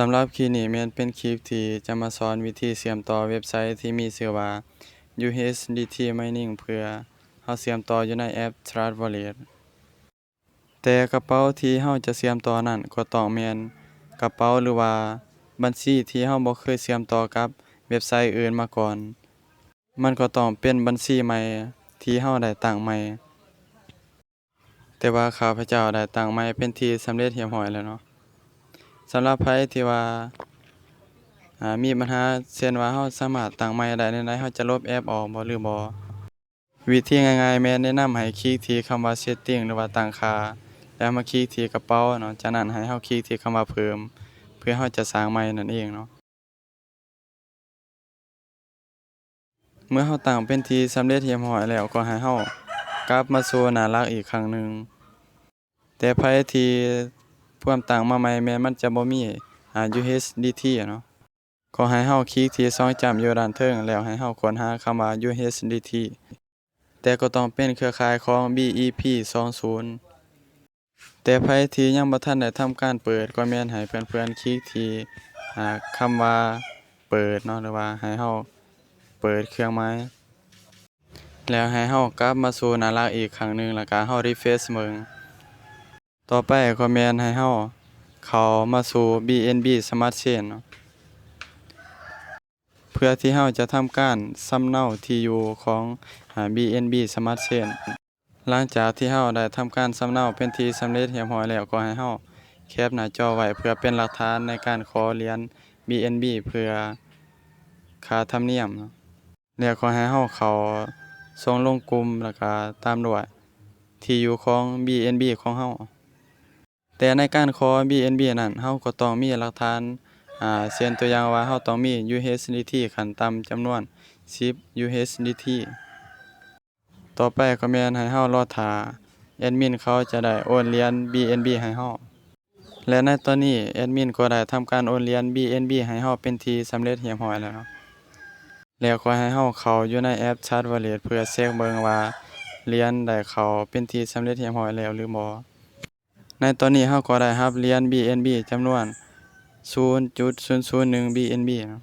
สำหรับคลิปนี้แม่นเป็นคลิปที่จะมาสอนวิธีเชื่อมต่อเว็บไซต์ที่มีชื่อว่า USDT Mining เพื่อเฮาเชื่อมต่ออยู่ในแอป Trust Wallet แต่กระเป๋าที่เฮาจะเชื่อมต่อนั้นก็ต้องแม่นกระเป๋าหรือว่าบัญชีที่เฮาบ่เคยเชื่อมต่อกับเว็บไซต์อื่นมาก่อน มันก็ต้องเป็นบัญชีใหม่ที่เฮาได้ตั้งใหม่ แต่ว่าข้าพเจ้าได้ตั้งใหม่เป็นที่สำเร็จเรียบร้อยแล้วเนาะ สำหรับไผที่ว่าอ่ามีปัญหาเช่นว่าเราสามารถตั้งใหม่ได้ในใดเราจะลบแอปออกบ่หรือบ่วิธีง่ายๆแม่นแนะนำให้คลิกที่คำว่า setting หรือว่าตั้งค่าแล้วมาคลิกที่กระเป๋าเนาะจากนั้นให้เราคลิกที่คำว่าเพิ่ม เพื่อเราจะสร้างใหม่นั่นเองเนาะเมื่อเราตั้งเป็นที่สำเร็จเรียบร้อยแล้วก็ให้เรากลับมาสู่หน้าหลักอีกครั้งหนึ่งแต่ไผที่ เพิ่มตั้งมาใหม่แม้มันจะบ่มีอ่า USDT เนาะก็ให้เราคลิกที่ช่องจั่มอยู่ด้านเทิงแล้วให้เราค้นหาคำว่า USDT แต่ก็ต้องเป็นเครือข่ายของ BEP20 แต่ไผที่ยังบ่ทันได้ทำการเปิดก็แม่นให้เพื่อนๆคลิกที่อ่าคำว่าเปิดเนาะหรือว่าให้เราเปิดเครื่องหมายแล้วให้เรากลับมาสู่หน้าหลักอีกครั้งหนึ่งแล้วก็เรา refresh เบิ่ง ต่อไปก็แมนให้เราเขามาสู่ BNB Smart Chain เนาะเพื่อที่เราจะทำการสำเนาที่อยู่ของ BNB Smart Chain หลังจากที่เราได้ทำการสำเนาเป็นที่สำเร็จเรียบร้อยแล้วก็ให้เราแคปหน้าจอไว้เพื่อเป็นหลักฐานในการขอเหรียญ BNB เพื่อค่าธรรมเนียมเนาะแล้วก็ให้เราเขาส่งลงกลุ่มแล้วก็ตามด้วยที่อยู่ของ BNB ของเรา แต่ในการขอ BNB นั้นเราก็ต้องมีหลักฐานอ่าเช่นตัวอย่างว่าเราต้องมี USDT ขั้นต่ำจำนวน 10 USDT ต่อไปก็แม่นให้เรารอท่าแอดมินเขาจะได้โอนเหรียญ BNB ให้เราและในตอนนี้แอดมินก็ได้ทำการโอนเหรียญ BNB ให้เราเป็นที่สำเร็จเรียบร้อยแล้วแล้วก็ให้เราเข้าอยู่ในแอป Trust Wallet เพื่อเช็คเบิ่งว่าเหรียญได้เข้าเป็นที่สำเร็จเรียบร้อยแล้วหรือบ่ ในตอนนี้เราก็ได้รับเหรียญ BNB จำนวน 0.001 BNB เนาะ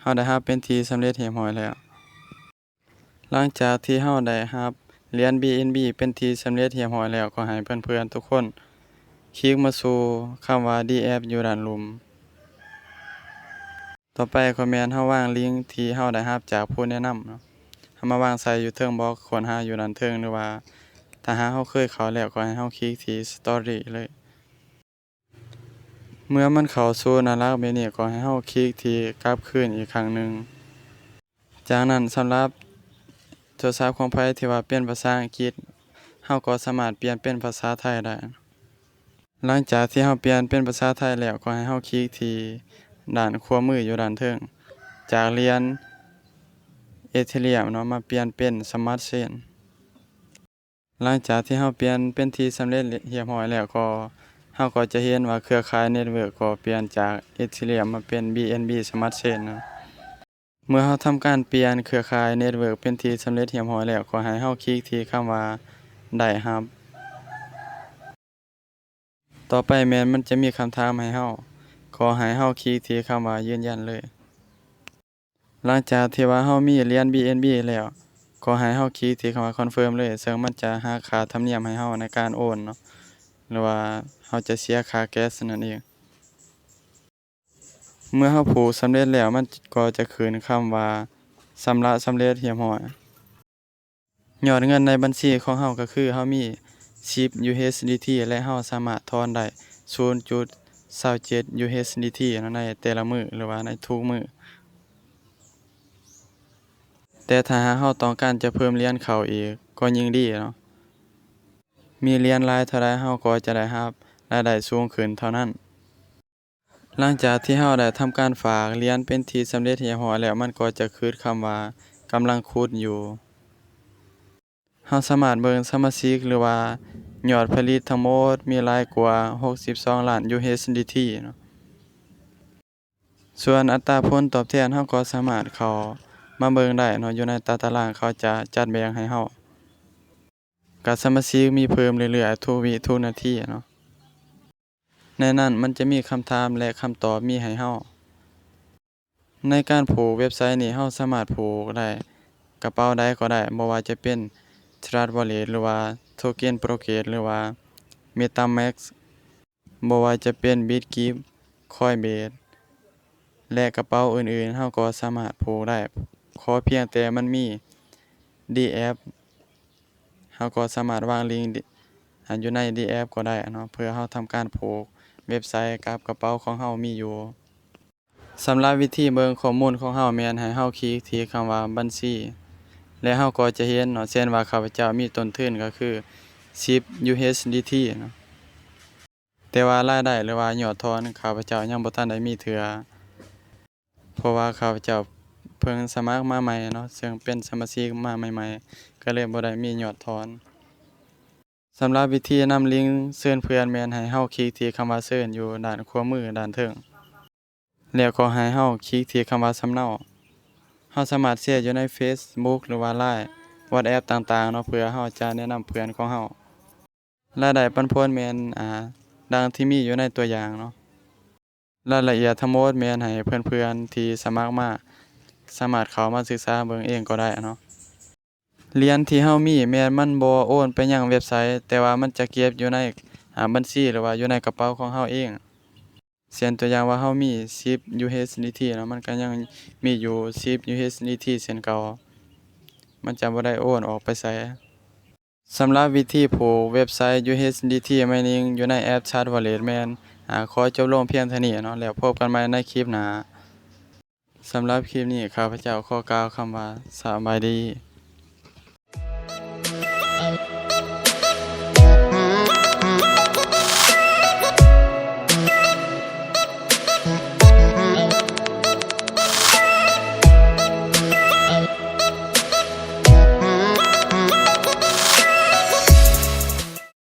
เราได้รับเป็นที่สำเร็จเรียบร้อยแล้ว หลังจากที่เราได้รับเหรียญ BNB เป็นที่สำเร็จเรียบร้อยแล้วก็ให้เพื่อนๆทุกคน คลิกมาสู่คำว่า DF อยู่ด้านลุม ต่อไปก็แม่นเราวางลิงก์ที่เราได้รับจากผู้แนะนำเนาะเรามาวางใส่อยู่เทิงบล็อกค้นหาอยู่ด้านเทิงหรือว่า ถ้าหากเราเคยเขาแล้วก็ให้เราคลิกที่ Story เลย เมื่อมันเขาสู่นาหลักแบนี้ก็ให้เราคลิกที่กลับคืนอีกครั้งหนึ่ง จากนั้นสำหรับโทรศัพท์ของไผที่ว่าเปลี่ยนภาษาอังกฤษเราก็สามารถเปลี่ยนเป็นภาษาไทยได้ หลังจากที่เราเปลี่ยนเป็นภาษาไทยแล้วก็ให้เราคลิกที่ด้านขวามืออยู่ด้านเทิงจากเรียญ Ethereum เนาะมาเปลี่ยนเป็น Smart Chain หลังจากที่เราเปลี่ยนเป็นที่สำเร็จเรียบร้อยแล้วก็เราก็จะเห็นว่าเครือข่ายเน็ตเวิร์กก็เปลี่ยนจาก Ethereum มาเป็น BNB Smart Chain เนะเมื่อเราทำการเปลี่ยนเครือข่ายเน็ตเวิร์กเป็นที่สำเร็จเรียบร้อยแล้วก็ให้เราคลิกที่คำว่าได้ครับต่อไปแมนมันจะมีคำถามให้เราขอให้เราคลิกที่คำว่ายืนยันเลย หลังจากที่ว่าเรามีเหรียญ BNB แล้ว ก็ให้เราคลิกที่คำว่าคอนเฟิร์มเลยซึ่งมันจะหักค่าธรรมเนียมให้เราในการโอนเนาะหรือว่าเราจะเสียค่าแก๊สนั่นเอง เมื่อเราผูกสำเร็จแล้วมันก็จะขึ้นคำว่าชำระสำเร็จเรียบร้อยยอดเงินในบัญชีของเราก็คือเรามี10 USDT และเราสามารถถอนได้0.27 USDT เนาะในแต่ละมื้อหรือว่าในทุกมื้อ แต่ถ้าหาเราต้องการจะเพิ่มเหรียญเข้าอีกก็ยิ่งดีเนาะ มีเหรียญหลายเท่าใดเราก็จะได้รับรายได้สูงขึ้นเท่านั้น หลังจากที่เราได้ทำการฝากเหรียญเป็นที่สำเร็จเรียบร้อยแล้วมันก็จะขึ้นคำว่ากำลังคูณอยู่เราสามารถเบิ่งสมาชิกหรือว่ายอดผลิตทั้งหมดมีหลายกว่า 62 ล้าน USDT เนาะส่วนอัตราผลตอบแทนเราก็สามารถเข้า มาเบิ่งได้เนาะอยู่ในตาตารางเขาจะจัดแบ่งให้เราก็สมาชิกมีเพิ่มเรื่อยๆทุกวิทุกนาทีเนาะในนั้นมันจะมีคำถามและคำตอบมีให้เราในการผูกเว็บไซต์นี้เราสามารถผูกได้กระเป๋าใดก็ได้บ่ว่าจะเป็น Trust Wallet หรือว่า Token Process หรือว่า MetaMask บ่ว่าจะเป็น Bitgift Coinbase และกระเป๋าอื่นๆเราก็สามารถผูกได้ ขอเพียงแต่มันมี DApp เราก็สามารถวางลิงก์อ่าอยู่ใน DApp ก็ได้เนาะเพื่อเราทำการผูกเว็บไซต์กับกระเป๋าของเรามีอยู่สำหรับวิธีเบิ่งข้อมูลของเราแม่นให้เราคลิกที่คำว่าบัญชี และเราก็จะเห็นเนาะเช่นว่าข้าพเจ้ามีต้นทุนก็คือ 10 USDT เนาะแต่ว่ารายได้หรือว่ายอดถอนข้าพเจ้ายังบ่ทันได้มีเทื่อเพราะว่าข้าพเจ้า เพิ่งสมัครมาใหม่เนาะซึ่งเป็นสมาชิกมาใหม่ ๆ ก็เลยบ่ได้มียอดถอนสำหรับวิธีนำลิงก์เชิญเพื่อนแมนให้เราคลิกที่คำว่าเชิญอยู่ด้านขวามือด้านเทิงแล้วก็ให้เราคลิกที่คำว่าสำเนาเราสามารถแชร์อยู่ใน Facebook หรือว่า LINE WhatsApp ต่างๆเนาะเพื่อเราจะแนะนำเพื่อนของเรารายได้ปันผลแมนอ่าดังที่มีอยู่ในตัวอย่างเนาะรายละเอียดทั้งหมดแมนให้เพื่อนๆที่สมัครมา สามารถเข้ามาศึกษาเบิ่งเองก็ได้เนาะเหรียญที่เรามีแม่นมันบ่โอนไปยังเว็บไซต์ แต่ว่ามันจะเก็บอยู่ในอาบัญชีหรือว่าอยู่ในกระเป๋าของเราเองเช่นตัวอย่างว่าเรามี10 USDT เนาะมันก็ยังมีอยู่10 USDT เช่นเก่ามันจะบ่ได้โอนออกไปไสสำหรับวิธีผูกเว็บไซต์ USDT Mining อยู่ในแอป Chat Wallet แม่นอ่าขอจบลงเพียงเท่านี้เนาะแล้วพบกันใหม่ในคลิปหน้า สำหรับคลิปนี้ข้าพเจ้าขอกล่าวคำว่าสบายดี